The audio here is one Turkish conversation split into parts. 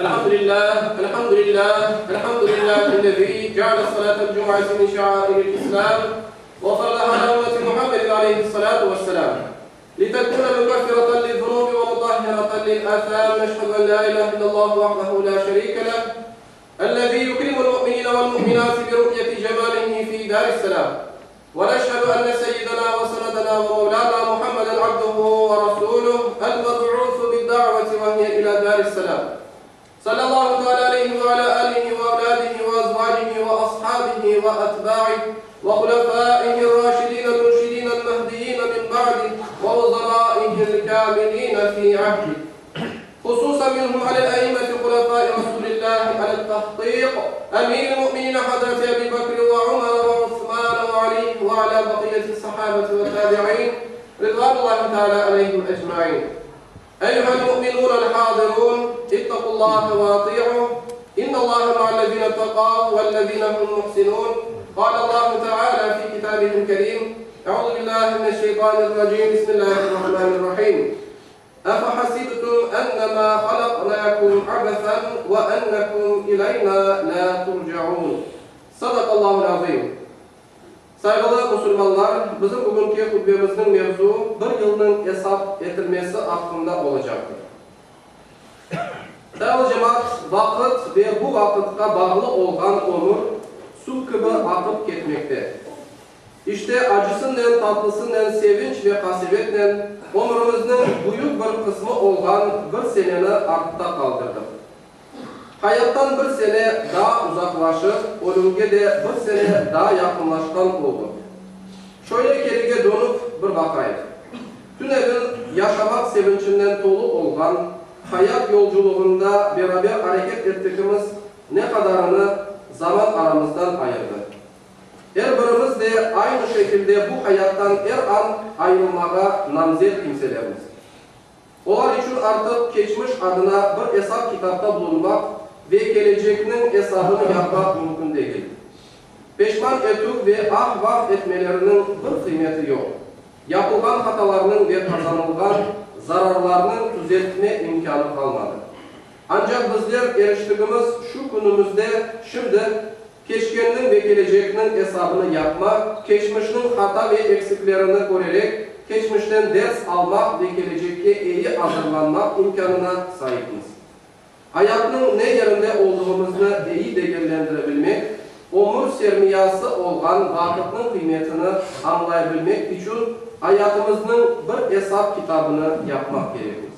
الحمد لله الحمد لله الحمد لله الذي جعل صلاة الجمعة من شعائر الإسلام وفرضها على أمة محمد عليه الصلاة والسلام. لتكون مكفرة للذنوب ومطهرة للآثام نشهد أن لا إله إلا الله وحده لا شريك له الذي يكرم المؤمنين والمؤمنات برؤية جماله في دار السلام. ونشهد أن سيدنا وسندنا ومولانا محمدا عبده ورسوله المبعوث بالدعوة وهي إلى دار السلام. صلى الله تعالى عليه وعلى آله وأولاده وأزواجه وأصحابه وأتباعه وخلفائه الراشدين المرشدين المهديين من بعده ووزرائه الكاملين في عهده. خصوصا منهم على الأئمة خلفاء رسول الله على التحقيق. أمير المؤمنين حضرة أبي بكر وعمر وعثمان وعلي وعلى بقية الصحابة والتابعين. رضوان الله تعالى عليهم أجمعين. أيها المؤمنون الحاضرون اتقوا الله وأطيعوا. إن الله مع الذين اتقوا والذين هم محسنون. قال الله تعالى في كتابه الكريم أعوذ بالله من الشيطان الرجيم. بسم الله الرحمن الرحيم. أفحسبتم أنما خلقناكم عبثا وأنكم إلينا لا ترجعون. صدق الله العظيم. Saygılı Müslümanlar, bizim bugünkü hutbemizin mevzu bir yılın hesap edilmesi hakkında olacaktır. Değerli cemaat, vakit ve bu vakitte bağlı olan ömür su gibi akıp gitmekte. İşte acısından, tatlısından, sevinç ve kasivetle ömrümüzün büyük bir kısmı olan bir seneni artta kaldırdık. Hayattan bir sene daha uzaklaşıp, ölümge de bir sene daha yakınlaşkan olduk. Şöyle geriye dönüp bir bakayım. Tünelin yaşamak sevincinden dolu olan hayat yolculuğunda beraber hareket ettiğimiz ne kadarını zaman aramızdan ayırdı. Her birimiz de aynı şekilde bu hayattan her an ayrılmaya namzet kimselerimiz. Onlar için artık geçmiş adına bir hesap kitapta bulunmak ve gelecekinin hesabını yapmak mümkün değil. Peşman ettik ve ah vah etmelerinin bir kıymeti yok. Yapılan hatalarının ve kazanılan zararlarının düzeltme imkanı kalmadı. Ancak bizler eriştiğimiz şu günümüzde şimdi geçkenin ve gelecekinin hesabını yapmak, geçmişin hata ve eksiklerini görerek geçmişten ders almak ve gelecekte iyi hazırlanmak imkanına sahibiz. Hayatın ne yerinde olduğumuzu iyi değerlendirebilmek, ömür sermiyası olan vakitin kıymetini anlayabilmek için hayatımızın bir hesap kitabını yapmak gerekir.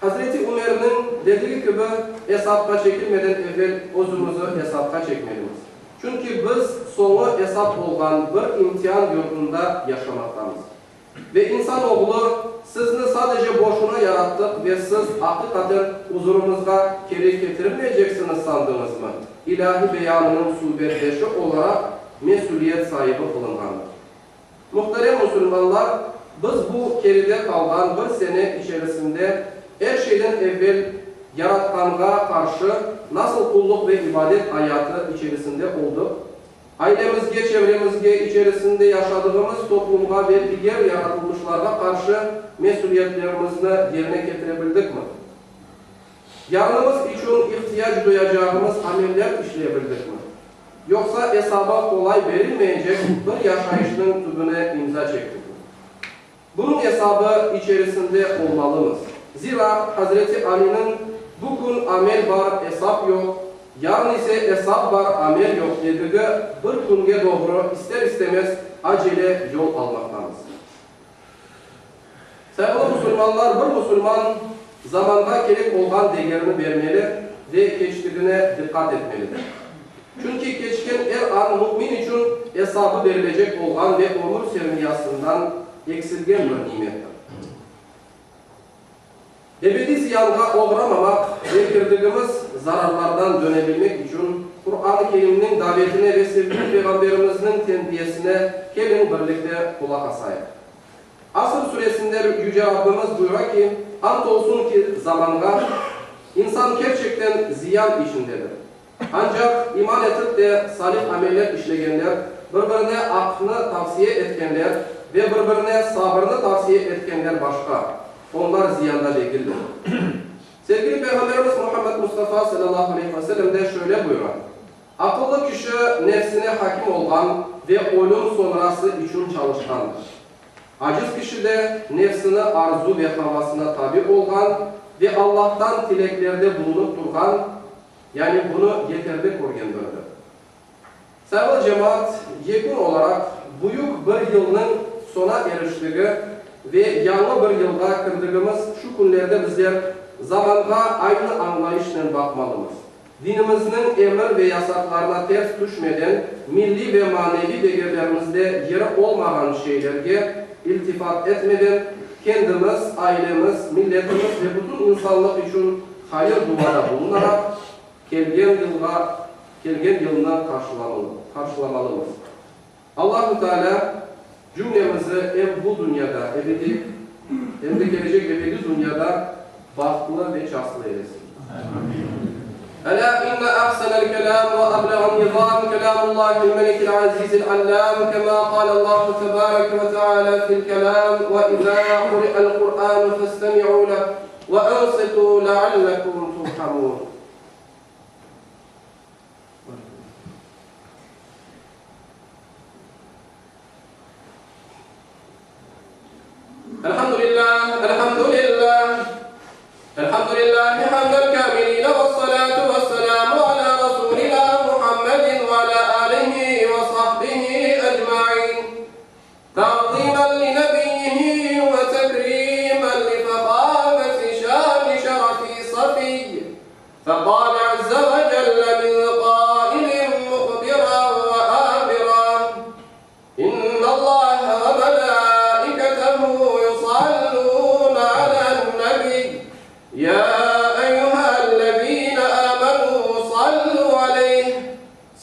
Hazreti Ömer'in dediği gibi hesapta çekilmeden evvel özümüzü hesapta çekmeliyiz. Çünkü biz sonu hesap olan bir imtihan yurdunda yaşamaktayız. Ve insanoğlu sizni sadece boşuna yarattık ve siz hakikaten huzurumuzda geri getirmeyeceksiniz sandınız mı? İlahi beyanının subedeşi olarak mesuliyet sahibi kılıngandır. Muhterem Müslümanlar, biz bu geride kalan bir sene içerisinde her şeyden evvel yaratkanlığa karşı nasıl kulluk ve ibadet hayatı içerisinde olduk? Ailemizge, çevremizge, içerisinde yaşadığımız toplumga ve diğer yaratılmışlara karşı mesuliyetlerimizi yerine getirebildik mi? Yarınımız için ihtiyaç duyacağımız ameller işleyebildik mi? Yoksa hesaba kolay verilmeyecek bir yaşayışın tübüne imza çektik mi? Bunun hesabı içerisinde olmalıyız. Zira Hazreti Ali'nin bugün amel var, hesap yok, yarın ise hesap var, amel yok dediği bir günge doğru ister istemez acele yol almaktayız. Sevgili Müslümanlar, bir Müslüman zamanda gerek olan değerini vermeli ve geçtiğine dikkat etmelidir. Çünkü geçken her an mümin için hesabı verilecek olan ve ömür sermiyasından eksilgen bir nimettir. Ebedi ziyanda uğramamak ve girdiğimiz zararlardan dönebilmek için Kur'an-ı Kerim'in davetine ve sevgili Peygamberimizin tembiyesine gelin birlikte kulak asayım. Asır suresinde Yüce Rabbimiz buyuruyor ki, Andolsun ki zamanda insan gerçekten ziyan içindedir. Ancak iman etip de salih ameller işleyenler, birbirine aklını tavsiye etkenler ve birbirine sabrını tavsiye etkenler başka. Onlar ziyanda değildir. Sevgili Peygamberimiz Muhammed Mustafa sallallahu aleyhi ve sellem de şöyle buyuruyor. Akıllı kişi nefsine hakim olan ve ölüm sonrası için çalışkandır. Aciz kişi de nefsine arzu ve havasına tabi olan ve Allah'tan dileklerde bulunup durgan, yani bunu yeterli koruyanlardır. Sevgili cemaat, yekun olarak büyük bir yılın sona eriştiği ve yanlı bir yılda kırdığımız şu günlerde bizler zamanda aynı anlayışla bakmalıyız. Dinimizin emir ve yasaklarına ters düşmeden milli ve manevi değerlerimizde yeri olmayan şeylerge iltifat etmeden kendimiz, ailemiz, milletimiz ve bütün insanlık için hayır duada bulunarak gelgen yılga gelgen yılından karşılamalı, karşılamalıyız. Allahu Teala cümlemizi hem bu dünyada ebedi hem de gelecek ebedi dünyada bahtlı ve şanslı eylesin. ألا إن أحسن الكلام وأبلغ النظام كلام الله الملك العزيز العلام كما قال الله تبارك وتعالى في الكلام وإذا قرئ القرآن فاستمعوا له وأنصتوا لعلكم ترحمون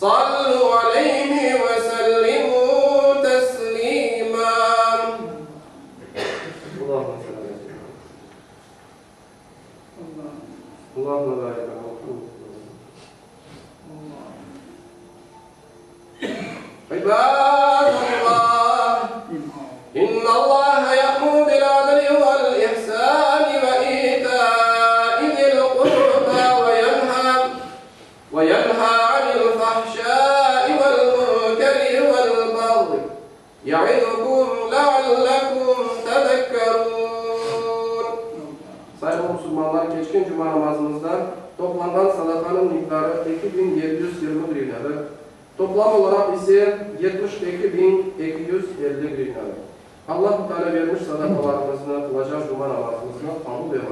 صلوا عليه وسلموا تسليما. اللهم صل على سيدنا اللهم بارك على محمد. عباد Toplam olarak ise 72.250 grinadır. Allah Teala vermiş sadakalarımızını, kılacak duman namazımızını kabul eder.